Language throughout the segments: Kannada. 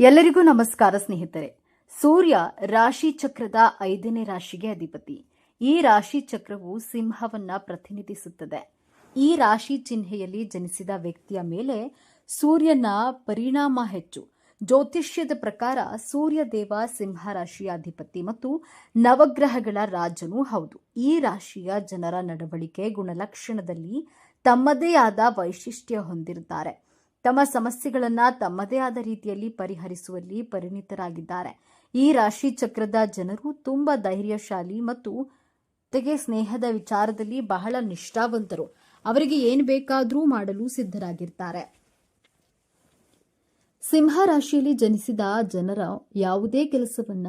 ಎಲ್ಲರಿಗೂ ನಮಸ್ಕಾರ ಸ್ನೇಹಿತರೆ. ಸೂರ್ಯ ರಾಶಿ ಚಕ್ರದ ಐದನೇ ರಾಶಿಗೆ ಅಧಿಪತಿ. ಈ ರಾಶಿ ಚಕ್ರವು ಸಿಂಹವನ್ನ ಪ್ರತಿನಿಧಿಸುತ್ತದೆ. ಈ ರಾಶಿ ಚಿಹ್ನೆಯಲ್ಲಿ ಜನಿಸಿದ ವ್ಯಕ್ತಿಯ ಮೇಲೆ ಸೂರ್ಯನ ಪರಿಣಾಮ ಹೆಚ್ಚು. ಜ್ಯೋತಿಷ್ಯದ ಪ್ರಕಾರ ಸೂರ್ಯ ದೇವ ಸಿಂಹ ರಾಶಿಯ ಅಧಿಪತಿ ಮತ್ತು ನವಗ್ರಹಗಳ ರಾಜನೂ ಹೌದು. ಈ ರಾಶಿಯ ಜನರ ನಡವಳಿಕೆ ಗುಣಲಕ್ಷಣದಲ್ಲಿ ತಮ್ಮದೇ ಆದ ವೈಶಿಷ್ಟ್ಯ ಹೊಂದಿರುತ್ತಾರೆ. ತಮ್ಮ ಸಮಸ್ಯೆಗಳನ್ನು ತಮ್ಮದೇ ಆದ ರೀತಿಯಲ್ಲಿ ಪರಿಹರಿಸುವಲ್ಲಿ ಪರಿಣಿತರಾಗಿದ್ದಾರೆ. ಈ ರಾಶಿ ಚಕ್ರದ ಜನರು ತುಂಬಾ ಧೈರ್ಯಶಾಲಿ ಮತ್ತು ಜೊತೆಗೆ ಸ್ನೇಹದ ವಿಚಾರದಲ್ಲಿ ಬಹಳ ನಿಷ್ಠಾವಂತರು. ಅವರಿಗೆ ಏನು ಬೇಕಾದರೂ ಮಾಡಲು ಸಿದ್ಧರಾಗಿರ್ತಾರೆ. ಸಿಂಹ ರಾಶಿಯಲ್ಲಿ ಜನಿಸಿದ ಜನರ ಯಾವುದೇ ಕೆಲಸವನ್ನ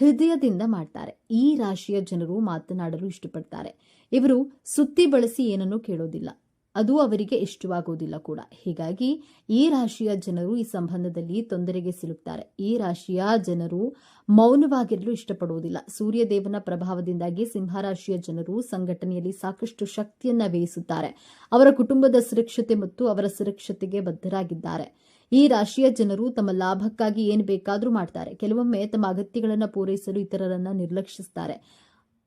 ಹೃದಯದಿಂದ ಮಾಡ್ತಾರೆ. ಈ ರಾಶಿಯ ಜನರು ಮಾತನಾಡಲು ಇಷ್ಟಪಡ್ತಾರೆ. ಇವರು ಸುತ್ತಿ ಬಳಸಿ ಏನನ್ನೂ ಕೇಳೋದಿಲ್ಲ. ಅದು ಅವರಿಗೆ ಇಷ್ಟವಾಗುವುದಿಲ್ಲ ಕೂಡ. ಹೀಗಾಗಿ ಈ ರಾಶಿಯ ಜನರು ಈ ಸಂಬಂಧದಲ್ಲಿ ತೊಂದರೆಗೆ ಸಿಲುಕ್ತಾರೆ. ಈ ರಾಶಿಯ ಜನರು ಮೌನವಾಗಿರಲು ಇಷ್ಟಪಡುವುದಿಲ್ಲ. ಸೂರ್ಯದೇವನ ಪ್ರಭಾವದಿಂದಾಗಿ ಸಿಂಹರಾಶಿಯ ಜನರು ಸಂಘಟನೆಯಲ್ಲಿ ಸಾಕಷ್ಟು ಶಕ್ತಿಯನ್ನ ವ್ಯಯಿಸುತ್ತಾರೆ ಅವರ ಕುಟುಂಬದ ಸುರಕ್ಷತೆ ಮತ್ತು ಅವರ ಸುರಕ್ಷತೆಗೆ ಬದ್ಧರಾಗಿದ್ದಾರೆ. ಈ ರಾಶಿಯ ಜನರು ತಮ್ಮ ಲಾಭಕ್ಕಾಗಿ ಏನು ಬೇಕಾದರೂ ಮಾಡ್ತಾರೆ. ಕೆಲವೊಮ್ಮೆ ತಮ್ಮ ಅಗತ್ಯಗಳನ್ನು ಪೂರೈಸಲು ಇತರರನ್ನ ನಿರ್ಲಕ್ಷಿಸುತ್ತಾರೆ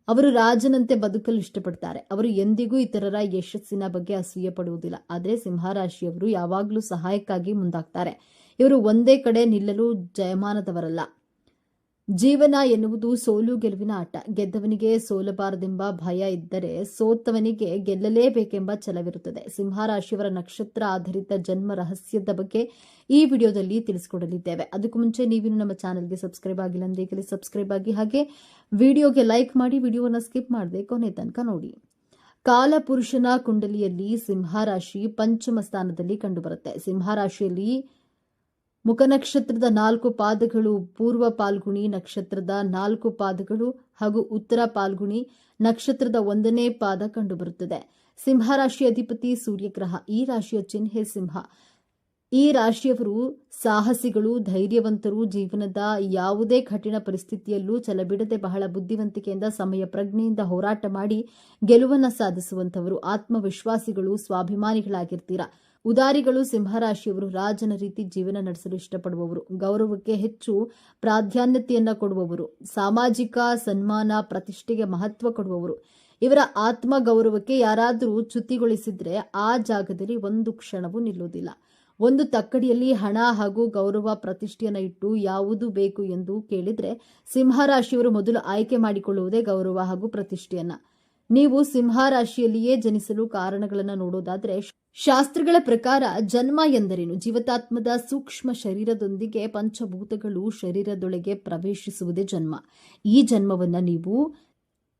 ಅವರು ರಾಜನಂತೆ ಬದುಕಲು ಇಷ್ಟಪಡ್ತಾರೆ. ಅವರು ಎಂದಿಗೂ ಇತರರ ಯಶಸ್ಸಿನ ಬಗ್ಗೆ ಅಸೂಯೆ ಪಡುವುದಿಲ್ಲ. ಆದರೆ ಸಿಂಹರಾಶಿಯವರು ಯಾವಾಗಲೂ ಸಹಾಯಕ್ಕಾಗಿ ಮುಂದಾಗ್ತಾರೆ. ಇವರು ಒಂದೇ ಕಡೆ ನಿಲ್ಲಲು ಜಯಮಾನದವರಲ್ಲ. ಜೀವನ ಎನ್ನುವುದು ಸೋಲು ಗೆಲುವಿನ ಆಟ. ಗೆದ್ದವನಿಗೆ ಸೋಲಬಾರದೆಂಬ ಭಯ ಇದ್ದರೆ ಸೋತವನಿಗೆ ಗೆಲ್ಲಲೇಬೇಕೆಂಬ ಛಲವಿರುತ್ತದೆ. ಸಿಂಹರಾಶಿಯವರ ನಕ್ಷತ್ರ ಆಧಾರಿತ ಜನ್ಮ ರಹಸ್ಯದ ಬಗ್ಗೆ ಈ ವಿಡಿಯೋದಲ್ಲಿ ತಿಳಿಸಿಕೊಡಲಿದ್ದೇವೆ. ಅದಕ್ಕೂ ಮುಂಚೆ ನೀವಿನ್ನು ನಮ್ಮ ಚಾನಲ್ಗೆ ಸಬ್ಸ್ಕ್ರೈಬ್ ಆಗಿಲ್ಲ ಅಂದ್ರೆ ಈಗಲೇ ಸಬ್ಸ್ಕ್ರೈಬ್ ಆಗಿ ಹಾಗೆ ವಿಡಿಯೋಗೆ ಲೈಕ್ ಮಾಡಿ ವಿಡಿಯೋನ ಸ್ಕಿಪ್ ಮಾಡದೆ ಕೊನೆ ತನಕ ನೋಡಿ. ಕಾಲಪುರುಷನ ಕುಂಡಲಿಯಲ್ಲಿ ಸಿಂಹರಾಶಿ ಪಂಚಮ ಸ್ಥಾನದಲ್ಲಿ ಕಂಡುಬರುತ್ತೆ. ಸಿಂಹರಾಶಿಯಲ್ಲಿ ಮುಖ ನಕ್ಷತ್ರದ ನಾಲ್ಕು ಪಾದಗಳು ಪೂರ್ವ ಪಾಲ್ಗುಣಿ ನಕ್ಷತ್ರದ ನಾಲ್ಕು ಪಾದಗಳು ಹಾಗೂ ಉತ್ತರ ಪಾಲ್ಗುಣಿ ನಕ್ಷತ್ರದ ಒಂದನೇ ಪಾದ ಕಂಡುಬರುತ್ತದೆ. ಸಿಂಹರಾಶಿ ಅಧಿಪತಿ ಸೂರ್ಯಗ್ರಹ, ಈ ರಾಶಿಯ ಚಿಹ್ನೆ ಸಿಂಹ. ಈ ರಾಶಿಯವರು ಸಾಹಸಿಗಳು, ಧೈರ್ಯವಂತರು, ಜೀವನದ ಯಾವುದೇ ಕಠಿಣ ಪರಿಸ್ಥಿತಿಯಲ್ಲೂ ಚಲಬಿಡದೆ ಬಹಳ ಬುದ್ಧಿವಂತಿಕೆಯಿಂದ, ಸಮಯ ಪ್ರಜ್ಞೆಯಿಂದ ಹೋರಾಟ ಮಾಡಿ ಗೆಲುವನ್ನು ಸಾಧಿಸುವಂತವರು ಆತ್ಮವಿಶ್ವಾಸಿಗಳು, ಸ್ವಾಭಿಮಾನಿಗಳಾಗಿರ್ತೀರಾ. ಉದಾರಿಗಳು, ಸಿಂಹರಾಶಿಯವರು ರಾಜನ ರೀತಿ ಜೀವನ ನಡೆಸಲು ಇಷ್ಟಪಡುವವರು. ಗೌರವಕ್ಕೆ ಹೆಚ್ಚು ಪ್ರಾಧಾನ್ಯತೆಯನ್ನ ಕೊಡುವವರು. ಸಾಮಾಜಿಕ ಸನ್ಮಾನ, ಪ್ರತಿಷ್ಠೆಗೆ ಮಹತ್ವ ಕೊಡುವವರು. ಇವರ ಆತ್ಮ ಗೌರವಕ್ಕೆ ಯಾರಾದರೂ ಚ್ಯುತಿಗೊಳಿಸಿದ್ರೆ ಆ ಜಾಗದಲ್ಲಿ ಒಂದು ಕ್ಷಣವೂ ನಿಲ್ಲುವುದಿಲ್ಲ. ಒಂದು ತಕ್ಕಡಿಯಲ್ಲಿ ಹಣ ಹಾಗೂ ಗೌರವ ಪ್ರತಿಷ್ಠೆಯನ್ನು ಇಟ್ಟು ಯಾವುದು ಬೇಕು ಎಂದು ಕೇಳಿದ್ರೆ ಸಿಂಹರಾಶಿಯವರು ಮೊದಲು ಆಯ್ಕೆ ಮಾಡಿಕೊಳ್ಳುವುದೇ ಗೌರವ ಹಾಗೂ ಪ್ರತಿಷ್ಠೆಯನ್ನ. ನೀವು ಸಿಂಹರಾಶಿಯಲ್ಲಿಯೇ ಜನಿಸಲು ಕಾರಣಗಳನ್ನು ನೋಡೋದಾದ್ರೆ ಶಾಸ್ತ್ರಗಳ ಪ್ರಕಾರ ಜನ್ಮ ಎಂದರೇನು? ಜೀವತಾತ್ಮದ ಸೂಕ್ಷ್ಮ ಶರೀರದೊಂದಿಗೆ ಪಂಚಭೂತಗಳು ಶರೀರದೊಳಗೆ ಪ್ರವೇಶಿಸುವುದೇ ಜನ್ಮ. ಈ ಜನ್ಮವನ್ನ ನೀವು,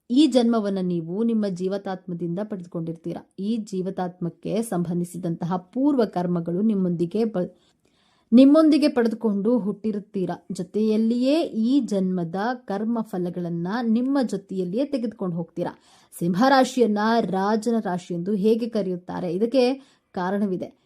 ಈ ಜನ್ಮವನ್ನು ನೀವು ನಿಮ್ಮ ಜೀವತಾತ್ಮದಿಂದ ಪಡೆದುಕೊಂಡಿರ್ತೀರಾ. ಈ ಜೀವತಾತ್ಮಕ್ಕೆ ಸಂಬಂಧಿಸಿದಂತಹ ಪೂರ್ವ ಕರ್ಮಗಳು ನಿಮ್ಮೊಂದಿಗೆ ಬ ನಿಮ್ಮೊಂದಿಗೆ ಪಡೆದುಕೊಂಡು ಹುಟ್ಟಿರುತ್ತೀರಾ? ಜೊತೆಯಲ್ಲಿಯೇ ಈ ಜನ್ಮದ ಕರ್ಮ ಫಲಗಳನ್ನ ನಿಮ್ಮ ಜೊತೆಯಲ್ಲಿಯೇ ತೆಗೆದುಕೊಂಡು ಹೋಗ್ತೀರಾ? ಸಿಂಹರಾಶಿಯನ್ನ ರಾಜನ ರಾಶಿ ಎಂದು ಹೇಗೆ ಕರೆಯುತ್ತಾರೆ? ಇದಕ್ಕೆ ಕಾರಣವಿದೆ.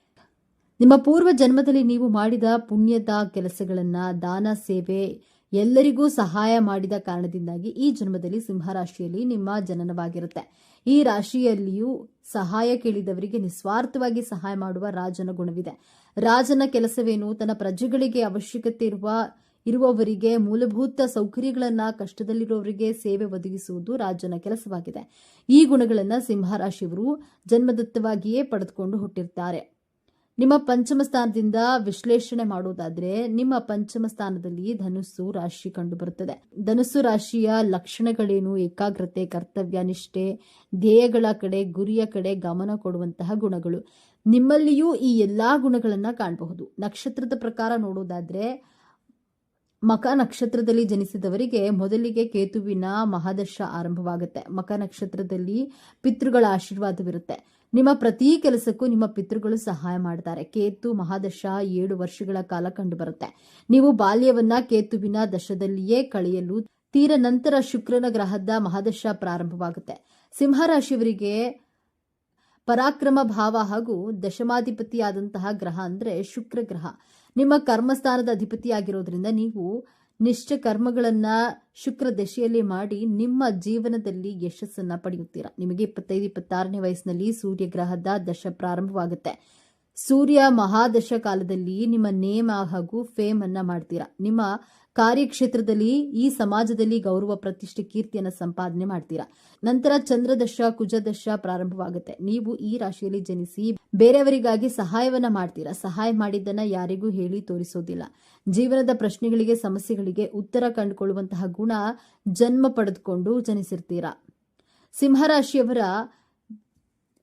ನಿಮ್ಮ ಪೂರ್ವ ಜನ್ಮದಲ್ಲಿ ನೀವು ಮಾಡಿದ ಪುಣ್ಯದ ಕೆಲಸಗಳನ್ನ, ದಾನ, ಸೇವೆ ಎಲ್ಲರಿಗೂ ಸಹಾಯ ಮಾಡಿದ ಕಾರಣದಿಂದಾಗಿ ಈ ಜನ್ಮದಲ್ಲಿ ಸಿಂಹರಾಶಿಯಲ್ಲಿ ನಿಮ್ಮ ಜನನವಾಗಿರುತ್ತೆ. ಈ ರಾಶಿಯಲ್ಲಿಯೂ ಸಹಾಯ ಕೇಳಿದವರಿಗೆ ನಿಸ್ವಾರ್ಥವಾಗಿ ಸಹಾಯ ಮಾಡುವ ರಾಜನ ಗುಣವಿದೆ. ರಾಜನ ಕೆಲಸವೇನು? ತನ್ನ ಪ್ರಜೆಗಳಿಗೆ ಅವಶ್ಯಕತೆ ಇರುವ, ಇರುವವರಿಗೆ ಮೂಲಭೂತ ಸೌಕರ್ಯಗಳನ್ನ, ಕಷ್ಟದಲ್ಲಿರುವವರಿಗೆ ಸೇವೆ ಒದಗಿಸುವುದು ರಾಜನ ಕೆಲಸವಾಗಿದೆ. ಈ ಗುಣಗಳನ್ನು ಸಿಂಹರಾಶಿಯವರು ಜನ್ಮದತ್ತವಾಗಿಯೇ ಪಡೆದುಕೊಂಡು ಹುಟ್ಟಿರ್ತಾರೆ. ನಿಮ್ಮ ಪಂಚಮ ಸ್ಥಾನದಿಂದ ವಿಶ್ಲೇಷಣೆ ಮಾಡುವುದಾದ್ರೆ ನಿಮ್ಮ ಪಂಚಮ ಸ್ಥಾನದಲ್ಲಿ ಧನುಸ್ಸು ರಾಶಿ ಕಂಡುಬರುತ್ತದೆ. ಧನುಸ್ಸು ರಾಶಿಯ ಲಕ್ಷಣಗಳೇನು? ಏಕಾಗ್ರತೆ, ಕರ್ತವ್ಯ, ನಿಷ್ಠೆ, ಧ್ಯೇಯಗಳ ಕಡೆ, ಗುರಿಯ ಕಡೆ ಗಮನ ಕೊಡುವಂತಹ ಗುಣಗಳು. ನಿಮ್ಮಲ್ಲಿಯೂ ಈ ಎಲ್ಲಾ ಗುಣಗಳನ್ನು ಕಾಣಬಹುದು. ನಕ್ಷತ್ರದ ಪ್ರಕಾರ ನೋಡೋದಾದರೆ, ಮಕ ನಕ್ಷತ್ರದಲ್ಲಿ ಜನಿಸಿದವರಿಗೆ ಮೊದಲಿಗೆ ಕೇತುವಿನ ಮಹಾದರ್ಶ ಆರಂಭವಾಗುತ್ತೆ. ಮಕ ನಕ್ಷತ್ರದಲ್ಲಿ ಪಿತೃಗಳ ಆಶೀರ್ವಾದವಿರುತ್ತೆ. ನಿಮ್ಮ ಪ್ರತಿ ಕೆಲಸಕ್ಕೂ ನಿಮ್ಮ ಪಿತೃಗಳು ಸಹಾಯ ಮಾಡ್ತಾರೆ. ಕೇತು ಮಹಾದಶ ಏಳು ವರ್ಷಗಳ ಕಾಲ ಕಂಡುಬರುತ್ತೆ. ನೀವು ಬಾಲ್ಯವನ್ನ ಕೇತುವಿನ ದಶದಲ್ಲಿಯೇ ಕಳೆಯಲು ತೀರ ನಂತರ ಶುಕ್ರನ ಗ್ರಹದ ಮಹಾದಶ ಪ್ರಾರಂಭವಾಗುತ್ತೆ. ಸಿಂಹರಾಶಿಯವರಿಗೆ ಪರಾಕ್ರಮ ಭಾವ ಹಾಗೂ ದಶಮಾಧಿಪತಿಯಾದಂತಹ ಗ್ರಹ ಅಂದ್ರೆ ಶುಕ್ರ ಗ್ರಹ. ನಿಮ್ಮ ಕರ್ಮಸ್ಥಾನದ ಅಧಿಪತಿಯಾಗಿರೋದ್ರಿಂದ ನೀವು ನಿಷ್ಠ ಕರ್ಮಗಳನ್ನು ಶುಕ್ರ ದಶೆಯಲ್ಲಿ ಮಾಡಿ ನಿಮ್ಮ ಜೀವನದಲ್ಲಿ ಯಶಸ್ಸನ್ನ ಪಡೆಯುತ್ತೀರಾ? ನಿಮಗೆ ಇಪ್ಪತ್ತೈದು, ಇಪ್ಪತ್ತಾರನೇ ವಯಸ್ಸಿನಲ್ಲಿ ಸೂರ್ಯ ಗ್ರಹದ ದಶ ಪ್ರಾರಂಭವಾಗುತ್ತೆ. ಸೂರ್ಯ ಮಹಾದಶ ಕಾಲದಲ್ಲಿ ನಿಮ್ಮ ನೇಮ ಹಾಗೂ ಫೇಮ್ ಅನ್ನ ಮಾಡ್ತೀರಾ? ನಿಮ್ಮ ಕಾರ್ಯಕ್ಷೇತ್ರದಲ್ಲಿ ಈ ಸಮಾಜದಲ್ಲಿ ಗೌರವ, ಪ್ರತಿಷ್ಠೆ, ಕೀರ್ತಿಯನ್ನ ಸಂಪಾದನೆ ಮಾಡ್ತೀರಾ? ನಂತರ ಚಂದ್ರದಶ, ಕುಜದಶ ಪ್ರಾರಂಭವಾಗುತ್ತೆ. ನೀವು ಈ ರಾಶಿಯಲ್ಲಿ ಜನಿಸಿ ಬೇರೆಯವರಿಗಾಗಿ ಸಹಾಯವನ್ನ ಮಾಡ್ತೀರಾ? ಸಹಾಯ ಮಾಡಿದ್ದನ್ನ ಯಾರಿಗೂ ಹೇಳಿ ತೋರಿಸೋದಿಲ್ಲ. ಜೀವನದ ಪ್ರಶ್ನೆಗಳಿಗೆ, ಸಮಸ್ಯೆಗಳಿಗೆ ಉತ್ತರ ಕಂಡುಕೊಳ್ಳುವಂತಹ ಗುಣ ಜನ್ಮ ಪಡೆದುಕೊಂಡು ಜನಿಸಿರ್ತೀರಾ? ಸಿಂಹರಾಶಿಯವರ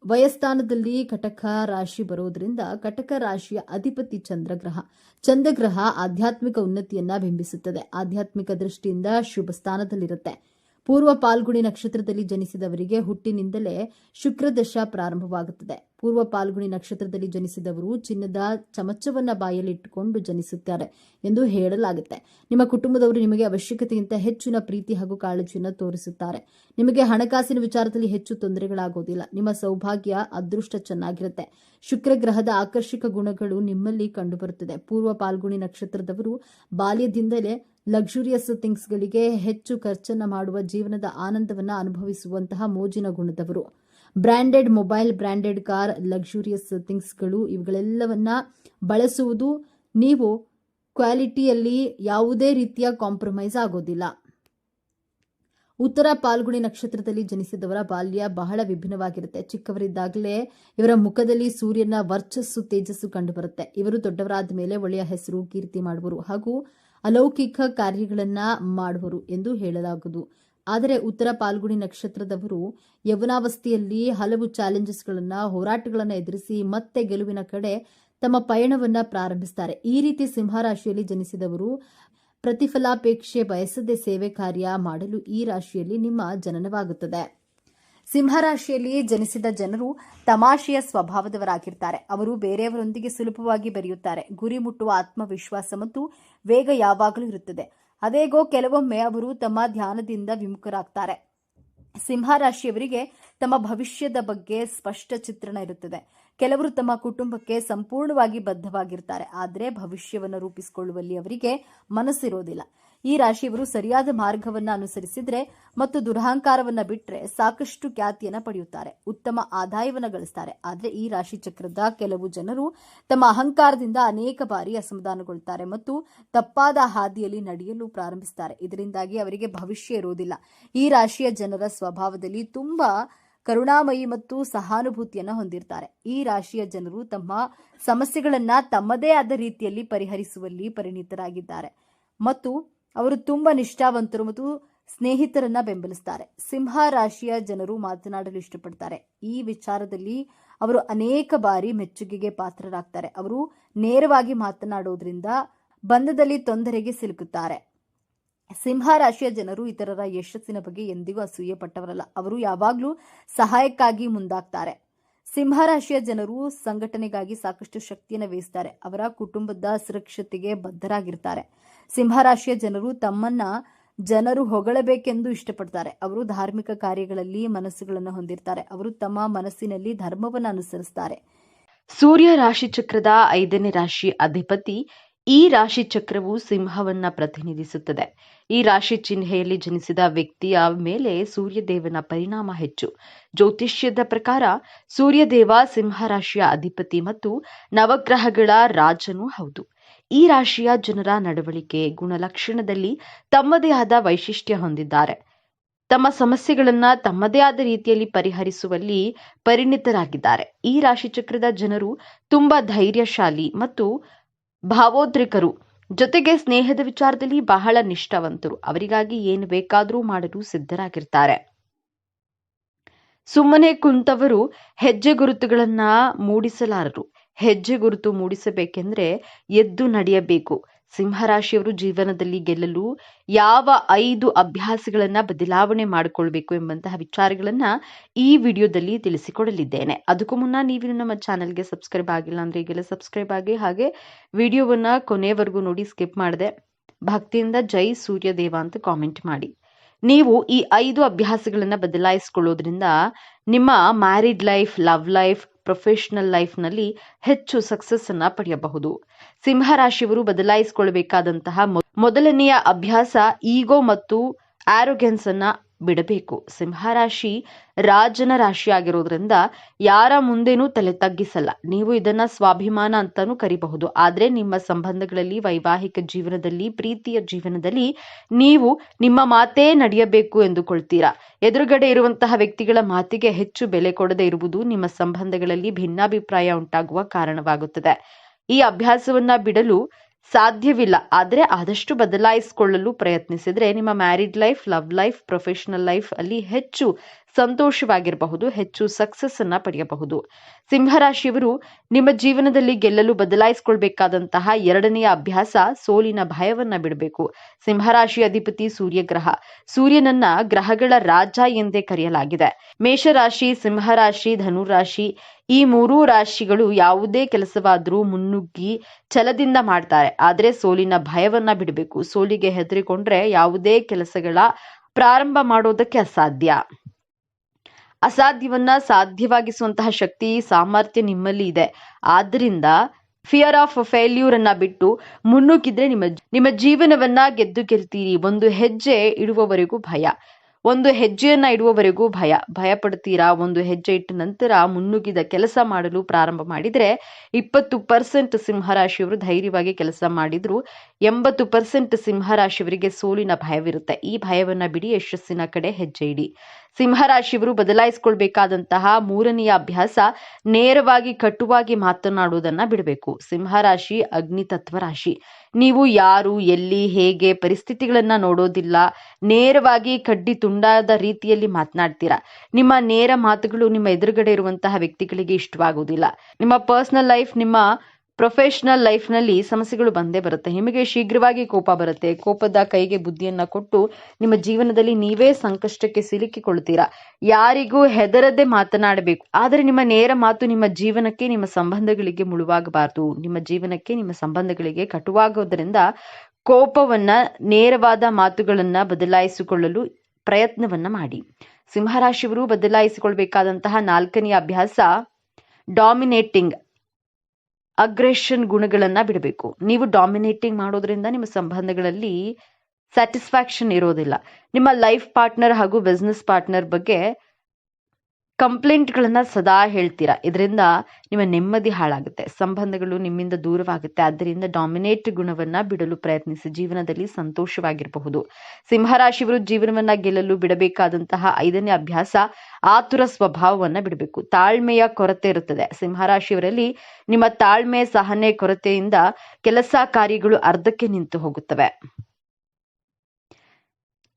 ವಯಸ್ಥಾನದಲ್ಲಿ ಕಟಕ ರಾಶಿ ಬರೋದ್ರಿಂದ ಕಟಕ ರಾಶಿಯ ಅಧಿಪತಿ ಚಂದ್ರಗ್ರಹ. ಚಂದ್ರಗ್ರಹ ಆಧ್ಯಾತ್ಮಿಕ ಉನ್ನತಿಯನ್ನ ಬಿಂಬಿಸುತ್ತದೆ. ಆಧ್ಯಾತ್ಮಿಕ ದೃಷ್ಟಿಯಿಂದ ಶುಭ ಸ್ಥಾನದಲ್ಲಿರುತ್ತೆ ಪೂರ್ವ ಪಾಲ್ಗುಣಿ ನಕ್ಷತ್ರದಲ್ಲಿ ಜನಿಸಿದವರಿಗೆ ಹುಟ್ಟಿನಿಂದಲೇ ಶುಕ್ರದಶ ಪ್ರಾರಂಭವಾಗುತ್ತದೆ. ಪೂರ್ವ ಪಾಲ್ಗುಣಿ ನಕ್ಷತ್ರದಲ್ಲಿ ಜನಿಸಿದವರು ಚಿನ್ನದ ಚಮಚವನ್ನ ಬಾಯಲ್ಲಿ ಇಟ್ಟುಕೊಂಡು ಜನಿಸುತ್ತಾರೆ ಎಂದು ಹೇಳಲಾಗುತ್ತೆ. ನಿಮ್ಮ ಕುಟುಂಬದವರು ನಿಮಗೆ ಅವಶ್ಯಕತೆಗಿಂತ ಹೆಚ್ಚಿನ ಪ್ರೀತಿ ಹಾಗೂ ಕಾಳಜಿಯನ್ನು ತೋರಿಸುತ್ತಾರೆ. ನಿಮಗೆ ಹಣಕಾಸಿನ ವಿಚಾರದಲ್ಲಿ ಹೆಚ್ಚು ತೊಂದರೆಗಳಾಗೋದಿಲ್ಲ. ನಿಮ್ಮ ಸೌಭಾಗ್ಯ ಅದೃಷ್ಟ ಚೆನ್ನಾಗಿರುತ್ತೆ. ಶುಕ್ರ ಗ್ರಹದ ಆಕರ್ಷಕ ಗುಣಗಳು ನಿಮ್ಮಲ್ಲಿ ಕಂಡುಬರುತ್ತದೆ. ಪೂರ್ವ ಪಾಲ್ಗುಣಿ ನಕ್ಷತ್ರದವರು ಬಾಲ್ಯದಿಂದಲೇ ಲಕ್ಸುರಿಯಸ್ ಥಿಂಗ್ಸ್ಗಳಿಗೆ ಹೆಚ್ಚು ಖರ್ಚನ್ನು ಮಾಡುವ ಜೀವನದ ಆನಂದವನ್ನು ಅನುಭವಿಸುವಂತಹ ಮೋಜಿನ ಗುಣದವರು. Branded mobile, branded car, luxurious ಥಿಂಗ್ಸ್ಗಳು ಇವುಗಳೆಲ್ಲವನ್ನ ಬಳಸುವುದು ನೀವು ಕ್ವಾಲಿಟಿಯಲ್ಲಿ ಯಾವುದೇ ರೀತಿಯ ಕಾಂಪ್ರಮೈಸ್ ಆಗೋದಿಲ್ಲ. ಉತ್ತರ ಪಾಲ್ಗುಣಿ ನಕ್ಷತ್ರದಲ್ಲಿ ಜನಿಸಿದವರ ಬಾಲ್ಯ ಬಹಳ ವಿಭಿನ್ನವಾಗಿರುತ್ತೆ. ಚಿಕ್ಕವರಿದ್ದಾಗಲೇ ಇವರ ಮುಖದಲ್ಲಿ ಸೂರ್ಯನ ವರ್ಚಸ್ಸು, ತೇಜಸ್ಸು ಕಂಡುಬರುತ್ತೆ. ಇವರು ದೊಡ್ಡವರಾದ ಮೇಲೆ ಒಳ್ಳೆಯ ಹೆಸರು, ಕೀರ್ತಿ ಮಾಡುವರು ಹಾಗೂ ಅಲೌಕಿಕ ಕಾರ್ಯಗಳನ್ನ ಮಾಡುವರು ಎಂದು ಹೇಳಲಾಗದು ಆದರೆ ಉತ್ತರ ಪಾಲ್ಗುಣಿ ನಕ್ಷತ್ರದವರು ಯವನಾವಸ್ಥೆಯಲ್ಲಿ ಹಲವು ಚಾಲೆಂಜಸ್ಗಳನ್ನ, ಹೋರಾಟಗಳನ್ನು ಎದುರಿಸಿ ಮತ್ತೆ ಗೆಲುವಿನ ಕಡೆ ತಮ್ಮ ಪಯಣವನ್ನ ಪ್ರಾರಂಭಿಸ್ತಾರೆ. ಈ ರೀತಿ ಸಿಂಹರಾಶಿಯಲ್ಲಿ ಜನಿಸಿದವರು ಪ್ರತಿಫಲಾಪೇಕ್ಷೆ ಬಯಸದೆ ಸೇವೆ ಕಾರ್ಯ ಮಾಡಲು ಈ ರಾಶಿಯಲ್ಲಿ ನಿಮ್ಮ ಜನನವಾಗುತ್ತದೆ. ಸಿಂಹರಾಶಿಯಲ್ಲಿ ಜನಿಸಿದ ಜನರು ತಮಾಷೆಯ ಸ್ವಭಾವದವರಾಗಿರ್ತಾರೆ. ಅವರು ಬೇರೆಯವರೊಂದಿಗೆ ಸುಲಭವಾಗಿ ಬೆರೆಯುತ್ತಾರೆ. ಗುರಿ ಮುಟ್ಟುವ ಆತ್ಮವಿಶ್ವಾಸ ಮತ್ತು ವೇಗ ಯಾವಾಗಲೂ ಇರುತ್ತದೆ. ಅದೇಗೋ ಕೆಲವೊಮ್ಮೆ ಅವರು ತಮ್ಮ ಧ್ಯಾನದಿಂದ ವಿಮುಖರಾಗ್ತಾರೆ. ಸಿಂಹರಾಶಿಯವರಿಗೆ ತಮ್ಮ ಭವಿಷ್ಯದ ಬಗ್ಗೆ ಸ್ಪಷ್ಟ ಚಿತ್ರಣ ಇರುತ್ತದೆ. ಕೆಲವರು ತಮ್ಮ ಕುಟುಂಬಕ್ಕೆ ಸಂಪೂರ್ಣವಾಗಿ ಬದ್ಧವಾಗಿರ್ತಾರೆ. ಆದರೆ ಭವಿಷ್ಯವನ್ನು ರೂಪಿಸಿಕೊಳ್ಳುವಲ್ಲಿ ಅವರಿಗೆ ಮನಸ್ಸಿರೋದಿಲ್ಲ. ಈ ರಾಶಿಯವರು ಸರಿಯಾದ ಮಾರ್ಗವನ್ನು ಅನುಸರಿಸಿದ್ರೆ ಮತ್ತು ದುರಹಂಕಾರವನ್ನ ಬಿಟ್ಟರೆ ಸಾಕಷ್ಟು ಖ್ಯಾತಿಯನ್ನು ಪಡೆಯುತ್ತಾರೆ, ಉತ್ತಮ ಆದಾಯವನ್ನು ಗಳಿಸ್ತಾರೆ. ಆದರೆ ಈ ರಾಶಿ ಚಕ್ರದ ಕೆಲವು ಜನರು ತಮ್ಮ ಅಹಂಕಾರದಿಂದ ಅನೇಕ ಬಾರಿ ಅಸಮಾಧಾನಗೊಳ್ತಾರೆ ಮತ್ತು ತಪ್ಪಾದ ಹಾದಿಯಲ್ಲಿ ನಡೆಯಲು ಪ್ರಾರಂಭಿಸುತ್ತಾರೆ ಇದರಿಂದಾಗಿ ಅವರಿಗೆ ಭವಿಷ್ಯ ಇರುವುದಿಲ್ಲ. ಈ ರಾಶಿಯ ಜನರ ಸ್ವಭಾವದಲ್ಲಿ ತುಂಬಾ ಕರುಣಾಮಯಿ ಮತ್ತು ಸಹಾನುಭೂತಿಯನ್ನು ಹೊಂದಿರ್ತಾರೆ. ಈ ರಾಶಿಯ ಜನರು ತಮ್ಮ ಸಮಸ್ಯೆಗಳನ್ನ ತಮ್ಮದೇ ಆದ ರೀತಿಯಲ್ಲಿ ಪರಿಹರಿಸುವಲ್ಲಿ ಪರಿಣಿತರಾಗಿದ್ದಾರೆ. ಮತ್ತು ಅವರು ತುಂಬ ನಿಷ್ಠಾವಂತರು ಮತ್ತು ಸ್ನೇಹಿತರನ್ನ ಬೆಂಬಲಿಸ್ತಾರೆ. ಸಿಂಹ ರಾಶಿಯ ಜನರು ಮಾತನಾಡಲು ಇಷ್ಟಪಡ್ತಾರೆ. ಈ ವಿಚಾರದಲ್ಲಿ ಅವರು ಅನೇಕ ಬಾರಿ ಮೆಚ್ಚುಗೆಗೆ ಪಾತ್ರರಾಗ್ತಾರೆ. ಅವರು ನೇರವಾಗಿ ಮಾತನಾಡೋದ್ರಿಂದ ಬಂಧದಲ್ಲಿ ತೊಂದರೆಗೆ ಸಿಲುಕುತ್ತಾರೆ. ಸಿಂಹ ರಾಶಿಯ ಜನರು ಇತರರ ಯಶಸ್ಸಿನ ಬಗ್ಗೆ ಎಂದಿಗೂ ಅಸೂಯೆ ಪಟ್ಟವರಲ್ಲ ಅವರು ಯಾವಾಗಲೂ ಸಹಾಯಕ್ಕಾಗಿ ಮುಂದಾಗ್ತಾರೆ. ಸಿಂಹರಾಶಿಯ ಜನರು ಸಂಘಟನೆಗಾಗಿ ಸಾಕಷ್ಟು ಶಕ್ತಿಯನ್ನು ವಹಿಸ್ತಾರೆ. ಅವರ ಕುಟುಂಬದ ಸುರಕ್ಷತೆಗೆ ಬದ್ಧರಾಗಿರ್ತಾರೆ. ಸಿಂಹರಾಶಿಯ ಜನರು ತಮ್ಮನ್ನ ಜನರು ಹೊಗಳಬೇಕೆಂದು ಇಷ್ಟಪಡ್ತಾರೆ. ಅವರು ಧಾರ್ಮಿಕ ಕಾರ್ಯಗಳಲ್ಲಿ ಮನಸ್ಸುಗಳನ್ನು ಹೊಂದಿರ್ತಾರೆ. ಅವರು ತಮ್ಮ ಮನಸ್ಸಿನಲ್ಲಿ ಧರ್ಮವನ್ನು ಅನುಸರಿಸ್ತಾರೆ. ಸೂರ್ಯ ರಾಶಿ ಚಕ್ರದ ಐದನೇ ರಾಶಿ ಅಧಿಪತಿ ಈ ರಾಶಿ ಚಕ್ರವು ಸಿಂಹವನ್ನ ಪ್ರತಿನಿಧಿಸುತ್ತದೆ. ಈ ರಾಶಿ ಚಿಹ್ನೆಯಲ್ಲಿ ಜನಿಸಿದ ವ್ಯಕ್ತಿಯ ಮೇಲೆ ಸೂರ್ಯದೇವನ ಪರಿಣಾಮ ಹೆಚ್ಚು. ಜ್ಯೋತಿಷ್ಯದ ಪ್ರಕಾರ ಸೂರ್ಯದೇವ ಸಿಂಹ ರಾಶಿಯ ಅಧಿಪತಿ ಮತ್ತು ನವಗ್ರಹಗಳ ರಾಜನೂ ಹೌದು. ಈ ರಾಶಿಯ ಜನರ ನಡವಳಿಕೆ ಗುಣಲಕ್ಷಣದಲ್ಲಿ ತಮ್ಮದೇ ಆದ ವೈಶಿಷ್ಟ್ಯ ಹೊಂದಿದ್ದಾರೆ. ತಮ್ಮ ಸಮಸ್ಯೆಗಳನ್ನ ತಮ್ಮದೇ ಆದ ರೀತಿಯಲ್ಲಿ ಪರಿಹರಿಸುವಲ್ಲಿ ಪರಿಣಿತರಾಗಿದ್ದಾರೆ. ಈ ರಾಶಿ ಚಕ್ರದ ಜನರು ತುಂಬಾ ಧೈರ್ಯಶಾಲಿ ಮತ್ತು ಭಾವೋದ್ರಿಕರು ಜೊತೆಗೆ ಸ್ನೇಹದ ವಿಚಾರದಲ್ಲಿ ಬಹಳ ನಿಷ್ಠಾವಂತರು. ಅವರಿಗಾಗಿ ಏನು ಬೇಕಾದರೂ ಮಾಡಲು ಸಿದ್ಧರಾಗಿರ್ತಾರೆ. ಸುಮ್ಮನೆ ಕುಂತವರು ಹೆಜ್ಜೆ ಗುರುತುಗಳನ್ನ ಮೂಡಿಸಲಾರರು. ಹೆಜ್ಜೆ ಗುರುತು ಮೂಡಿಸಬೇಕೆಂದ್ರೆ ಎದ್ದು ನಡೆಯಬೇಕು. ಸಿಂಹರಾಶಿಯವರು ಜೀವನದಲ್ಲಿ ಗೆಲ್ಲಲು ಯಾವ ಐದು ಅಭ್ಯಾಸಗಳನ್ನ ಬದಲಾವಣೆ ಮಾಡಿಕೊಳ್ಬೇಕು ಎಂಬಂತಹ ವಿಚಾರಗಳನ್ನ ಈ ವಿಡಿಯೋದಲ್ಲಿ ತಿಳಿಸಿಕೊಡಲಿದ್ದೇನೆ. ಅದಕ್ಕೂ ಮುನ್ನ ನೀವು ನಮ್ಮ ಚಾನೆಲ್ಗೆ ಸಬ್ಸ್ಕ್ರೈಬ್ ಆಗಿಲ್ಲ ಅಂದ್ರೆ ಈಗೆಲ್ಲ ಸಬ್ಸ್ಕ್ರೈಬ್ ಆಗಿ ಹಾಗೆ ವಿಡಿಯೋವನ್ನ ಕೊನೆವರೆಗೂ ನೋಡಿ ಸ್ಕಿಪ್ ಮಾಡದೆ ಭಕ್ತಿಯಿಂದ ಜೈ ಸೂರ್ಯ ದೇವ ಅಂತ ಕಾಮೆಂಟ್ ಮಾಡಿ. ನೀವು ಈ ಐದು ಅಭ್ಯಾಸಗಳನ್ನ ಬದಲಾಯಿಸ್ಕೊಳ್ಳೋದ್ರಿಂದ ನಿಮ್ಮ married life love life professional ಲೈಫ್ನಲ್ಲಿ ಹೆಚ್ಚು ಸಕ್ಸಸ್ ಅನ್ನ ಪಡೆಯಬಹುದು. ಸಿಂಹರಾಶಿಯವರು ಬದಲಾಯಿಸಿಕೊಳ್ಳಬೇಕಾದಂತಹ ಮೊದಲನೆಯ ಅಭ್ಯಾಸ ಈಗೋ ಮತ್ತು ಆರೋಗ್ಯನ್ಸ್ ಅನ್ನ ಬಿಡಬೇಕು. ಸಿಂಹರಾಶಿ ರಾಜನ ರಾಶಿ ಆಗಿರೋದ್ರಿಂದ ಯಾರ ಮುಂದೆನೂ ತಲೆ ತಗ್ಗಿಸಲ್ಲ. ನೀವು ಇದನ್ನ ಸ್ವಾಭಿಮಾನ ಅಂತಾನೂ ಕರಿಬಹುದು. ಆದ್ರೆ ನಿಮ್ಮ ಸಂಬಂಧಗಳಲ್ಲಿ, ವೈವಾಹಿಕ ಜೀವನದಲ್ಲಿ, ಪ್ರೀತಿಯ ಜೀವನದಲ್ಲಿ ನೀವು ನಿಮ್ಮ ಮಾತೇ ನಡೆಯಬೇಕು ಎಂದುಕೊಳ್ತೀರಾ. ಎದುರುಗಡೆ ಇರುವಂತಹ ವ್ಯಕ್ತಿಗಳ ಮಾತಿಗೆ ಹೆಚ್ಚು ಬೆಲೆ ಕೊಡದೆ ಇರುವುದು ನಿಮ್ಮ ಸಂಬಂಧಗಳಲ್ಲಿ ಭಿನ್ನಾಭಿಪ್ರಾಯ ಉಂಟಾಗುವ ಕಾರಣವಾಗುತ್ತದೆ. ಈ ಅಭ್ಯಾಸವನ್ನ ಬಿಡಲು ಸಾಧ್ಯವಿಲ್ಲ. ಆದರೆ ಆದಷ್ಟು ಬದಲಾಯಿಸಿಕೊಳ್ಳಲು ಪ್ರಯತ್ನಿಸಿದರೆ ನಿಮ್ಮ married life, love life, professional life ಅಲ್ಲಿ ಹೆಚ್ಚು ಸಂತೋಷವಾಗಿರಬಹುದು, ಹೆಚ್ಚು ಸಕ್ಸಸ್ ಅನ್ನ ಪಡೆಯಬಹುದು. ಸಿಂಹರಾಶಿಯವರು ನಿಮ್ಮ ಜೀವನದಲ್ಲಿ ಗೆಲ್ಲಲು ಬದಲಾಯಿಸಿಕೊಳ್ಬೇಕಾದಂತಹ ಎರಡನೆಯ ಅಭ್ಯಾಸ ಸೋಲಿನ ಭಯವನ್ನ ಬಿಡಬೇಕು. ಸಿಂಹರಾಶಿ ಅಧಿಪತಿ ಸೂರ್ಯಗ್ರಹ. ಸೂರ್ಯನನ್ನ ಗ್ರಹಗಳ ರಾಜ ಎಂದೇ ಕರೆಯಲಾಗಿದೆ. ಮೇಷರಾಶಿ, ಸಿಂಹರಾಶಿ ಧನುರಾಶಿ ಈ ಮೂರೂ ರಾಶಿಗಳು ಯಾವುದೇ ಕೆಲಸವಾದರೂ ಮುನ್ನುಗ್ಗಿ ಛಲದಿಂದ ಮಾಡ್ತಾರೆ. ಆದರೆ ಸೋಲಿನ ಭಯವನ್ನ ಬಿಡಬೇಕು. ಸೋಲಿಗೆ ಹೆದರಿಕೊಂಡ್ರೆ ಯಾವುದೇ ಕೆಲಸಗಳ ಪ್ರಾರಂಭ ಮಾಡೋದಕ್ಕೆ ಅಸಾಧ್ಯ. ಅಸಾಧ್ಯವನ್ನ ಸಾಧ್ಯವಾಗಿಸುವಂತಹ ಶಕ್ತಿ, ಸಾಮರ್ಥ್ಯ ನಿಮ್ಮಲ್ಲಿ ಇದೆ. ಆದ್ರಿಂದ ಫಿಯರ್ ಆಫ್ ಫೇಲ್ಯೂರ್ ಅನ್ನ ಬಿಟ್ಟು ಮುನ್ನುಗ್ಗಿದ್ರೆ ನಿಮ್ಮ ನಿಮ್ಮ ಜೀವನವನ್ನ ಗೆದ್ದು ಗೆಲ್ತೀರಿ. ಒಂದು ಹೆಜ್ಜೆ ಇಡುವವರೆಗೂ ಭಯ. ಒಂದು ಹೆಜ್ಜೆಯನ್ನ ಇಡುವವರೆಗೂ ಭಯ. ಭಯ ಪಡ್ತೀರಾ ಒಂದು ಹೆಜ್ಜೆ ಇಟ್ಟ ನಂತರ ಮುನ್ನುಗ್ಗಿದ ಕೆಲಸ ಮಾಡಲು ಪ್ರಾರಂಭ ಮಾಡಿದ್ರೆ ಇಪ್ಪತ್ತು ಪರ್ಸೆಂಟ್ ಸಿಂಹರಾಶಿಯವರು ಧೈರ್ಯವಾಗಿ ಕೆಲಸ ಮಾಡಿದ್ರು. ಎಂಬತ್ತು ಪರ್ಸೆಂಟ್ ಸಿಂಹರಾಶಿಯವರಿಗೆ ಸೋಲಿನ ಭಯವಿರುತ್ತೆ. ಈ ಭಯವನ್ನ ಬಿಡಿ, ಯಶಸ್ಸಿನ ಕಡೆ ಹೆಜ್ಜೆ ಇಡಿ. ಸಿಂಹರಾಶಿಯವರು ಬದಲಾಯಿಸಿಕೊಳ್ಬೇಕಾದಂತಹ ಮೂರನೆಯ ಅಭ್ಯಾಸ ನೇರವಾಗಿ ಕಟುವಾಗಿ ಮಾತನಾಡುವುದನ್ನ ಬಿಡಬೇಕು. ಸಿಂಹರಾಶಿ ಅಗ್ನಿ ತತ್ವ ರಾಶಿ ನೀವು ಯಾರು, ಎಲ್ಲಿ, ಹೇಗೆ ಪರಿಸ್ಥಿತಿಗಳನ್ನ ನೋಡೋದಿಲ್ಲ, ನೇರವಾಗಿ ಕಡ್ಡಿ ತುಂಡಾದ ರೀತಿಯಲ್ಲಿ ಮಾತನಾಡ್ತೀರಾ? ನಿಮ್ಮ ನೇರ ಮಾತುಗಳು ನಿಮ್ಮ ಎದುರುಗಡೆ ಇರುವಂತಹ ವ್ಯಕ್ತಿಗಳಿಗೆ ಇಷ್ಟವಾಗುವುದಿಲ್ಲ. ನಿಮ್ಮ ಪರ್ಸನಲ್ ಲೈಫ್ ನಿಮ್ಮ ಪ್ರೊಫೆಷನಲ್ ಲೈಫ್ನಲ್ಲಿ ಸಮಸ್ಯೆಗಳು ಬಂದೇ ಬರುತ್ತೆ. ನಿಮಗೆ ಶೀಘ್ರವಾಗಿ ಕೋಪ ಬರುತ್ತೆ. ಕೋಪದ ಕೈಗೆ ಬುದ್ಧಿಯನ್ನ ಕೊಟ್ಟು ನಿಮ್ಮ ಜೀವನದಲ್ಲಿ ನೀವೇ ಸಂಕಷ್ಟಕ್ಕೆ ಸಿಲುಕಿಕೊಳ್ತೀರಾ? ಯಾರಿಗೂ ಹೆದರದೆ ಮಾತನಾಡಬೇಕು. ಆದರೆ ನಿಮ್ಮ ನೇರ ಮಾತು ನಿಮ್ಮ ಜೀವನಕ್ಕೆ, ನಿಮ್ಮ ಸಂಬಂಧಗಳಿಗೆ ಮುಳುವಾಗಬಾರದು. ನಿಮ್ಮ ಜೀವನಕ್ಕೆ, ನಿಮ್ಮ ಸಂಬಂಧಗಳಿಗೆ ಕಟುವಾಗೋದರಿಂದ ಕೋಪವನ್ನ, ನೇರವಾದ ಮಾತುಗಳನ್ನ ಬದಲಾಯಿಸಿಕೊಳ್ಳಲು ಪ್ರಯತ್ನವನ್ನ ಮಾಡಿ. ಸಿಂಹರಾಶಿಯವರು ಬದಲಾಯಿಸಿಕೊಳ್ಬೇಕಾದಂತಹ ನಾಲ್ಕನೆಯ ಅಭ್ಯಾಸ ಡಾಮಿನೇಟಿಂಗ್ ಅಗ್ರೆಷನ್ ಗುಣಗಳನ್ನ ಬಿಡಬೇಕು. ನೀವು ಡಾಮಿನೇಟಿಂಗ್ ಮಾಡೋದ್ರಿಂದ ನಿಮ್ಮ ಸಂಬಂಧಗಳಲ್ಲಿ ಸ್ಯಾಟಿಸ್ಫ್ಯಾಕ್ಷನ್ ಇರೋದಿಲ್ಲ. ನಿಮ್ಮ ಲೈಫ್ ಪಾರ್ಟ್ನರ್ ಹಾಗೂ ಬಿಸ್ನೆಸ್ ಪಾರ್ಟ್ನರ್ ಬಗ್ಗೆ ಕಂಪ್ಲೇಂಟ್ಗಳನ್ನ ಸದಾ ಹೇಳ್ತೀರಾ? ಇದರಿಂದ ನಿಮ್ಮ ನೆಮ್ಮದಿ ಹಾಳಾಗುತ್ತೆ. ಸಂಬಂಧಗಳು ನಿಮ್ಮಿಂದ ದೂರವಾಗುತ್ತೆ. ಆದ್ದರಿಂದ ಡಾಮಿನೇಟ್ ಗುಣವನ್ನ ಬಿಡಲು ಪ್ರಯತ್ನಿಸಿ. ಜೀವನದಲ್ಲಿ ಸಂತೋಷವಾಗಿರಬಹುದು. ಸಿಂಹರಾಶಿಯವರು ಜೀವನವನ್ನ ಗೆಲ್ಲಲು ಬಿಡಬೇಕಾದಂತಹ ಐದನೇ ಅಭ್ಯಾಸ ಆತುರ ಸ್ವಭಾವವನ್ನ ಬಿಡಬೇಕು. ತಾಳ್ಮೆಯ ಕೊರತೆ ಇರುತ್ತದೆ. ಸಿಂಹರಾಶಿಯವರಲ್ಲಿ ನಿಮ್ಮ ತಾಳ್ಮೆ, ಸಹನೆ, ಕೊರತೆಯಿಂದ ಕೆಲಸ ಕಾರ್ಯಗಳು ಅರ್ಧಕ್ಕೆ ನಿಂತು ಹೋಗುತ್ತವೆ.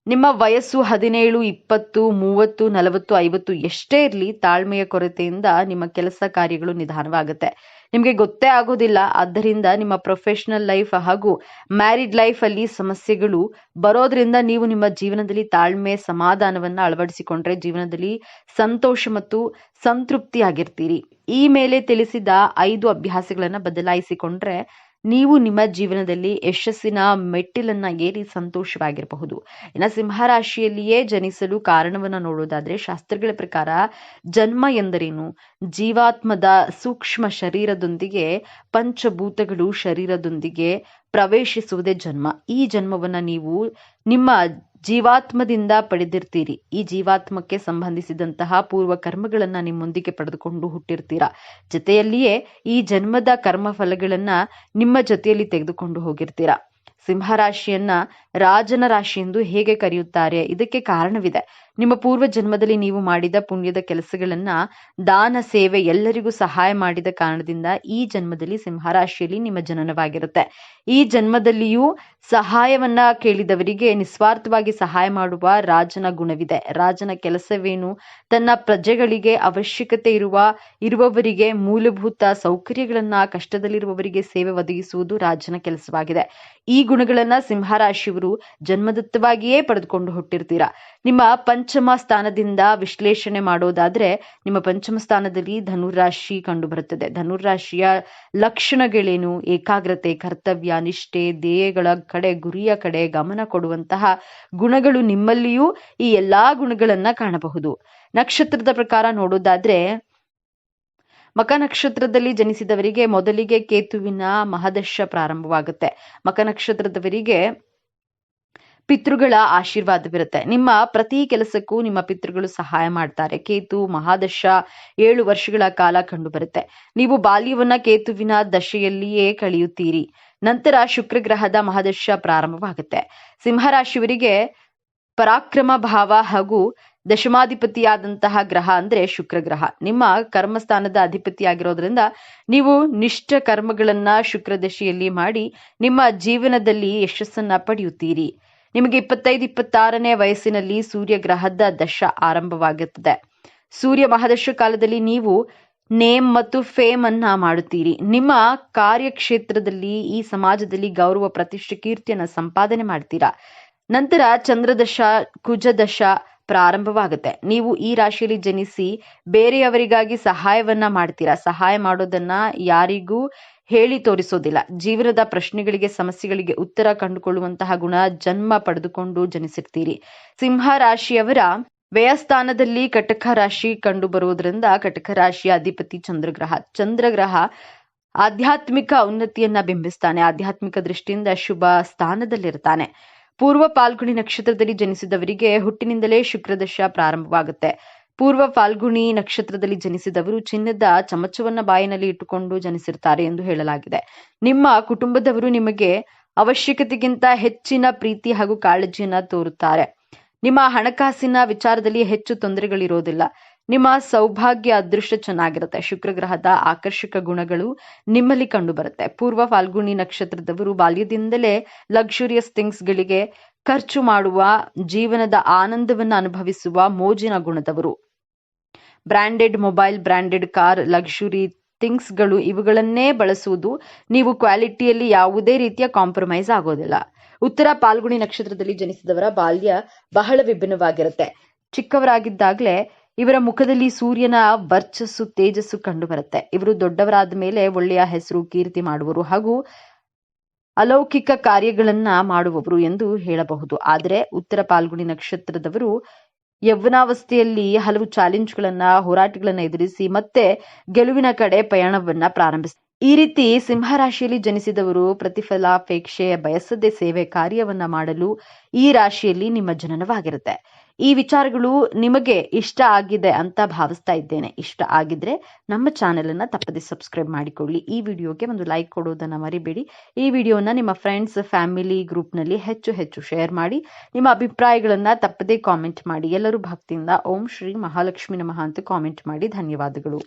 ನಿಮ್ಮ ವಯಸ್ಸು ಹದಿನೇಳು, ಇಪ್ಪತ್ತು, ಮೂವತ್ತು, ನಲವತ್ತು, ಐವತ್ತು ಎಷ್ಟೇ ಇರಲಿ ತಾಳ್ಮೆಯ ಕೊರತೆಯಿಂದ ನಿಮ್ಮ ಕೆಲಸ ಕಾರ್ಯಗಳು ನಿಧಾನವಾಗುತ್ತೆ. ನಿಮಗೆ ಗೊತ್ತೇ ಆಗೋದಿಲ್ಲ, ಆದ್ದರಿಂದ ನಿಮ್ಮ ಪ್ರೊಫೆಷನಲ್ ಲೈಫ್ ಹಾಗೂ ಮ್ಯಾರಿಡ್ ಲೈಫ್ ಅಲ್ಲಿ ಸಮಸ್ಯೆಗಳು ಬರೋದ್ರಿಂದ ನೀವು ನಿಮ್ಮ ಜೀವನದಲ್ಲಿ ತಾಳ್ಮೆ, ಸಮಾಧಾನವನ್ನ ಅಳವಡಿಸಿಕೊಂಡ್ರೆ ಜೀವನದಲ್ಲಿ ಸಂತೋಷ ಮತ್ತು ಸಂತೃಪ್ತಿಯಾಗಿರ್ತೀರಿ. ಈ ಮೇಲೆ ತಿಳಿಸಿದ ಐದು ಅಭ್ಯಾಸಗಳನ್ನ ಬದಲಾಯಿಸಿಕೊಂಡ್ರೆ ನೀವು ನಿಮ್ಮ ಜೀವನದಲ್ಲಿ ಯಶಸ್ಸಿನ ಮೆಟ್ಟಿಲನ್ನ ಏರಿ ಸಂತೋಷವಾಗಿರಬಹುದು. ಇನ್ನು ಸಿಂಹರಾಶಿಯಲ್ಲಿಯೇ ಜನಿಸಲು ಕಾರಣವನ್ನ ನೋಡೋದಾದ್ರೆ ಶಾಸ್ತ್ರಗಳ ಪ್ರಕಾರ ಜನ್ಮ ಎಂದರೇನು? ಜೀವಾತ್ಮದ ಸೂಕ್ಷ್ಮ ಶರೀರದೊಂದಿಗೆ ಪಂಚಭೂತಗಳು ಶರೀರದೊಂದಿಗೆ ಪ್ರವೇಶಿಸುವುದೇ ಜನ್ಮ. ಈ ಜನ್ಮವನ್ನ ನೀವು ನಿಮ್ಮ ಜೀವಾತ್ಮದಿಂದ ಪಡೆದಿರ್ತೀರಿ. ಈ ಜೀವಾತ್ಮಕ್ಕೆ ಸಂಬಂಧಿಸಿದಂತಹ ಪೂರ್ವ ಕರ್ಮಗಳನ್ನ ನಿಮ್ಮೊಂದಿಗೆ ಪಡೆದುಕೊಂಡು ಹುಟ್ಟಿರ್ತೀರಾ. ಜೊತೆಯಲ್ಲಿಯೇ ಈ ಜನ್ಮದ ಕರ್ಮ ಫಲಗಳನ್ನ ನಿಮ್ಮ ಜೊತೆಯಲ್ಲಿ ತೆಗೆದುಕೊಂಡು ಹೋಗಿರ್ತೀರಾ. ಸಿಂಹರಾಶಿಯನ್ನ ರಾಜನ ರಾಶಿ ಎಂದು ಹೇಗೆ ಕರೆಯುತ್ತಾರೆ. ಇದಕ್ಕೆ ಕಾರಣವಿದೆ. ನಿಮ್ಮ ಪೂರ್ವ ಜನ್ಮದಲ್ಲಿ ನೀವು ಮಾಡಿದ ಪುಣ್ಯದ ಕೆಲಸಗಳನ್ನ ದಾನ, ಸೇವೆ ಎಲ್ಲರಿಗೂ ಸಹಾಯ ಮಾಡಿದ ಕಾರಣದಿಂದ ಈ ಜನ್ಮದಲ್ಲಿ ಸಿಂಹರಾಶಿಯಲ್ಲಿ ನಿಮ್ಮ ಜನನವಾಗಿರುತ್ತೆ. ಈ ಜನ್ಮದಲ್ಲಿಯೂ ಸಹಾಯವನ್ನ ಕೇಳಿದವರಿಗೆ ನಿಸ್ವಾರ್ಥವಾಗಿ ಸಹಾಯ ಮಾಡುವ ರಾಜನ ಗುಣವಿದೆ. ರಾಜನ ಕೆಲಸವೇನು? ತನ್ನ ಪ್ರಜೆಗಳಿಗೆ ಅವಶ್ಯಕತೆ ಇರುವ, ಇರುವವರಿಗೆ ಮೂಲಭೂತ ಸೌಕರ್ಯಗಳನ್ನ, ಕಷ್ಟದಲ್ಲಿರುವವರಿಗೆ ಸೇವೆ ಒದಗಿಸುವುದು ರಾಜನ ಕೆಲಸವಾಗಿದೆ. ಈ ಗುಣಗಳನ್ನ ಸಿಂಹರಾಶಿಯವರು ಜನ್ಮದತ್ತವಾಗಿಯೇ ಪಡೆದುಕೊಂಡು ಹುಟ್ಟಿರ್ತೀರಾ. ನಿಮ್ಮ ಪಂಚಮ ಸ್ಥಾನದಿಂದ ವಿಶ್ಲೇಷಣೆ ಮಾಡೋದಾದ್ರೆ ನಿಮ್ಮ ಪಂಚಮ ಸ್ಥಾನದಲ್ಲಿ ಧನುರಾಶಿ ಕಂಡು ಬರುತ್ತದೆ ಧನುರಾಶಿಯ ಲಕ್ಷಣಗಳೇನು? ಏಕಾಗ್ರತೆ, ಕರ್ತವ್ಯ, ನಿಷ್ಠೆ ಧ್ಯೇಯಗಳ ಕಡೆ, ಗುರಿಯ ಕಡೆ ಗಮನ ಕೊಡುವಂತಹ ಗುಣಗಳು ನಿಮ್ಮಲ್ಲಿಯೂ ಈ ಎಲ್ಲಾ ಗುಣಗಳನ್ನ ಕಾಣಬಹುದು. ನಕ್ಷತ್ರದ ಪ್ರಕಾರ ನೋಡೋದಾದ್ರೆ, ಮಕ ನಕ್ಷತ್ರದಲ್ಲಿ ಜನಿಸಿದವರಿಗೆ ಮೊದಲಿಗೆ ಕೇತುವಿನ ಮಹದಶ ಪ್ರಾರಂಭವಾಗುತ್ತೆ. ಮಕ ನಕ್ಷತ್ರದವರಿಗೆ ಪಿತೃಗಳ ಆಶೀರ್ವಾದವಿರುತ್ತೆ ನಿಮ್ಮ ಪ್ರತಿ ಕೆಲಸಕ್ಕೂ ನಿಮ್ಮ ಪಿತೃಗಳು ಸಹಾಯ ಮಾಡ್ತಾರೆ. ಕೇತು, ಮಹಾದಶ, ಏಳು ವರ್ಷಗಳ ಕಾಲ ಕಂಡು ಬರುತ್ತೆ. ನೀವು ಬಾಲ್ಯವನ್ನ ಕೇತುವಿನ ದಶೆಯಲ್ಲಿಯೇ ಕಳೆಯುತ್ತೀರಿ. ನಂತರ ಶುಕ್ರ ಗ್ರಹದ ಮಹಾದಶ ಪ್ರಾರಂಭವಾಗುತ್ತೆ. ಸಿಂಹರಾಶಿಯವರಿಗೆ ಪರಾಕ್ರಮ ಭಾವ ಹಾಗೂ ದಶಮಾಧಿಪತಿಯಾದಂತಹ ಗ್ರಹ ಅಂದ್ರೆ ಶುಕ್ರ ಗ್ರಹ ನಿಮ್ಮ ಕರ್ಮಸ್ಥಾನದ ಅಧಿಪತಿಯಾಗಿರೋದ್ರಿಂದ ನೀವು ನಿಷ್ಠ ಕರ್ಮಗಳನ್ನ ಶುಕ್ರ ದಶೆಯಲ್ಲಿ ಮಾಡಿ ನಿಮ್ಮ ಜೀವನದಲ್ಲಿ ಯಶಸ್ಸನ್ನ ಪಡೆಯುತ್ತೀರಿ. ನಿಮಗೆ ಇಪ್ಪತ್ತೈದು, ಇಪ್ಪತ್ತಾರನೇ ವಯಸ್ಸಿನಲ್ಲಿ ಸೂರ್ಯ ಗ್ರಹದ ದಶ ಆರಂಭವಾಗುತ್ತದೆ. ಸೂರ್ಯ ಮಹಾದಶ ಕಾಲದಲ್ಲಿ ನೀವು ನೇಮ್ ಮತ್ತು ಫೇಮ್ ಅನ್ನ ಮಾಡುತ್ತೀರಿ. ನಿಮ್ಮ ಕಾರ್ಯಕ್ಷೇತ್ರದಲ್ಲಿ ಈ ಸಮಾಜದಲ್ಲಿ ಗೌರವ, ಪ್ರತಿಷ್ಠೆ, ಕೀರ್ತಿಯನ್ನ ಸಂಪಾದನೆ ಮಾಡ್ತೀರಾ. ನಂತರ ಚಂದ್ರದಶ, ಕುಜದಶ ಪ್ರಾರಂಭವಾಗುತ್ತೆ. ನೀವು ಈ ರಾಶಿಯಲ್ಲಿ ಜನಿಸಿ ಬೇರೆಯವರಿಗಾಗಿ ಸಹಾಯವನ್ನ ಮಾಡ್ತೀರಾ. ಸಹಾಯ ಮಾಡೋದನ್ನ ಯಾರಿಗೂ ಹೇಳಿ ತೋರಿಸೋದಿಲ್ಲ. ಜೀವನದ ಪ್ರಶ್ನೆಗಳಿಗೆ, ಸಮಸ್ಯೆಗಳಿಗೆ ಉತ್ತರ ಕಂಡುಕೊಳ್ಳುವಂತಹ ಗುಣ ಜನ್ಮ ಪಡೆದುಕೊಂಡು ಜನಿಸಿರ್ತೀರಿ. ಸಿಂಹ ರಾಶಿಯವರ ವ್ಯಯಸ್ಥಾನದಲ್ಲಿ ಕಟಕ ರಾಶಿ ಕಂಡು ಬರುವುದರಿಂದ ಕಟಕ ರಾಶಿಯ ಅಧಿಪತಿ ಚಂದ್ರಗ್ರಹ. ಚಂದ್ರಗ್ರಹ ಆಧ್ಯಾತ್ಮಿಕ ಉನ್ನತಿಯನ್ನ ಬಿಂಬಿಸ್ತಾನೆ. ಆಧ್ಯಾತ್ಮಿಕ ದೃಷ್ಟಿಯಿಂದ ಶುಭ ಸ್ಥಾನದಲ್ಲಿರ್ತಾನೆ. ಪೂರ್ವ ಪಾಲ್ಗುಣಿ ನಕ್ಷತ್ರದಲ್ಲಿ ಜನಿಸಿದವರಿಗೆ ಹುಟ್ಟಿನಿಂದಲೇ ಶುಕ್ರದಶ ಪ್ರಾರಂಭವಾಗುತ್ತೆ. ಪೂರ್ವ ಫಾಲ್ಗುಣಿ ನಕ್ಷತ್ರದಲ್ಲಿ ಜನಿಸಿದವರು ಚಿನ್ನದ ಚಮಚವನ್ನ ಬಾಯಿನಲ್ಲಿ ಇಟ್ಟುಕೊಂಡು ಜನಿಸಿರ್ತಾರೆ ಎಂದು ಹೇಳಲಾಗಿದೆ. ನಿಮ್ಮ ಕುಟುಂಬದವರು ನಿಮಗೆ ಅವಶ್ಯಕತೆಗಿಂತ ಹೆಚ್ಚಿನ ಪ್ರೀತಿ ಹಾಗೂ ಕಾಳಜಿಯನ್ನ ತೋರುತ್ತಾರೆ. ನಿಮ್ಮ ಹಣಕಾಸಿನ ವಿಚಾರದಲ್ಲಿ ಹೆಚ್ಚು ತೊಂದರೆಗಳಿರೋದಿಲ್ಲ. ನಿಮ್ಮ ಸೌಭಾಗ್ಯ ಅದೃಷ್ಟ ಚೆನ್ನಾಗಿರುತ್ತೆ. ಶುಕ್ರ ಗ್ರಹದ ಆಕರ್ಷಕ ಗುಣಗಳು ನಿಮ್ಮಲ್ಲಿ ಕಂಡು ಬರುತ್ತೆ ಪೂರ್ವ ಫಾಲ್ಗುಣಿ ನಕ್ಷತ್ರದವರು ಬಾಲ್ಯದಿಂದಲೇ ಲಕ್ಸುರಿಯಸ್ ಥಿಂಗ್ಸ್ಗಳಿಗೆ ಖರ್ಚು ಮಾಡುವ, ಜೀವನದ ಆನಂದವನ್ನು ಅನುಭವಿಸುವ ಮೋಜಿನ ಗುಣದವರು. Branded mobile branded car luxury ಥಿಂಗ್ಸ್ಗಳು ಇವುಗಳನ್ನೇ ಬಳಸುವುದು ನೀವು ಕ್ವಾಲಿಟಿಯಲ್ಲಿ ಯಾವುದೇ ರೀತಿಯ ಕಾಂಪ್ರಮೈಸ್ ಆಗೋದಿಲ್ಲ. ಉತ್ತರ ಪಾಲ್ಗುಣಿ ನಕ್ಷತ್ರದಲ್ಲಿ ಜನಿಸಿದವರ ಬಾಲ್ಯ ಬಹಳ ವಿಭಿನ್ನವಾಗಿರುತ್ತೆ. ಚಿಕ್ಕವರಾಗಿದ್ದಾಗಲೇ ಇವರ ಮುಖದಲ್ಲಿ ಸೂರ್ಯನ ವರ್ಚಸ್ಸು, ತೇಜಸ್ಸು ಕಂಡು ಬರುತ್ತೆ ಇವರು ದೊಡ್ಡವರಾದ ಮೇಲೆ ಒಳ್ಳೆಯ ಹೆಸರು, ಕೀರ್ತಿ ಮಾಡುವರು. ಹಾಗೂ ಅಲೌಕಿಕ ಕಾರ್ಯಗಳನ್ನ ಮಾಡುವವರು ಎಂದು ಹೇಳಬಹುದು. ಆದರೆ ಉತ್ತರ ಪಾಲ್ಗುಣಿ ನಕ್ಷತ್ರದವರು ಯೌವನಾವಸ್ಥೆಯಲ್ಲಿ ಹಲವು ಚಾಲೆಂಜ್ಗಳನ್ನ, ಹೋರಾಟಗಳನ್ನ ಎದುರಿಸಿ ಮತ್ತೆ ಗೆಲುವಿನ ಕಡೆ ಪಯಣವನ್ನ ಪ್ರಾರಂಭಿಸ. ಈ ರೀತಿ ಸಿಂಹರಾಶಿಯಲ್ಲಿ ಜನಿಸಿದವರು ಪ್ರತಿಫಲಾಪೇಕ್ಷೆ ಬಯಸದೆ ಸೇವೆ ಕಾರ್ಯವನ್ನ ಮಾಡಲು ಈ ರಾಶಿಯಲ್ಲಿ ನಿಮ್ಮ ಜನನವಾಗಿರುತ್ತೆ. ಈ ವಿಚಾರಗಳು ನಿಮಗೆ ಇಷ್ಟ ಆಗಿದೆ ಅಂತ ಭಾವಿಸ್ತಾ ಇದ್ದೇನೆ. ಇಷ್ಟ ಆಗಿದ್ರೆ ನಮ್ಮ ಚಾನೆಲ್ ಅನ್ನ ತಪ್ಪದೆ ಸಬ್ಸ್ಕ್ರೈಬ್ ಮಾಡಿಕೊಳ್ಳಿ. ಈ ವಿಡಿಯೋಗೆ ಒಂದು ಲೈಕ್ ಕೊಡೋದನ್ನ ಮರಿಬೇಡಿ. ಈ ವಿಡಿಯೋನ ನಿಮ್ಮ ಫ್ರೆಂಡ್ಸ್ ಫ್ಯಾಮಿಲಿ ಗ್ರೂಪ್ನಲ್ಲಿ ಹೆಚ್ಚು ಹೆಚ್ಚು ಶೇರ್ ಮಾಡಿ. ನಿಮ್ಮ ಅಭಿಪ್ರಾಯಗಳನ್ನ ತಪ್ಪದೇ ಕಾಮೆಂಟ್ ಮಾಡಿ. ಎಲ್ಲರೂ ಭಕ್ತಿಯಿಂದ ಓಂ ಶ್ರೀ ಮಹಾಲಕ್ಷ್ಮಿ ನಮಃ ಅಂತ ಕಾಮೆಂಟ್ ಮಾಡಿ. ಧನ್ಯವಾದಗಳು.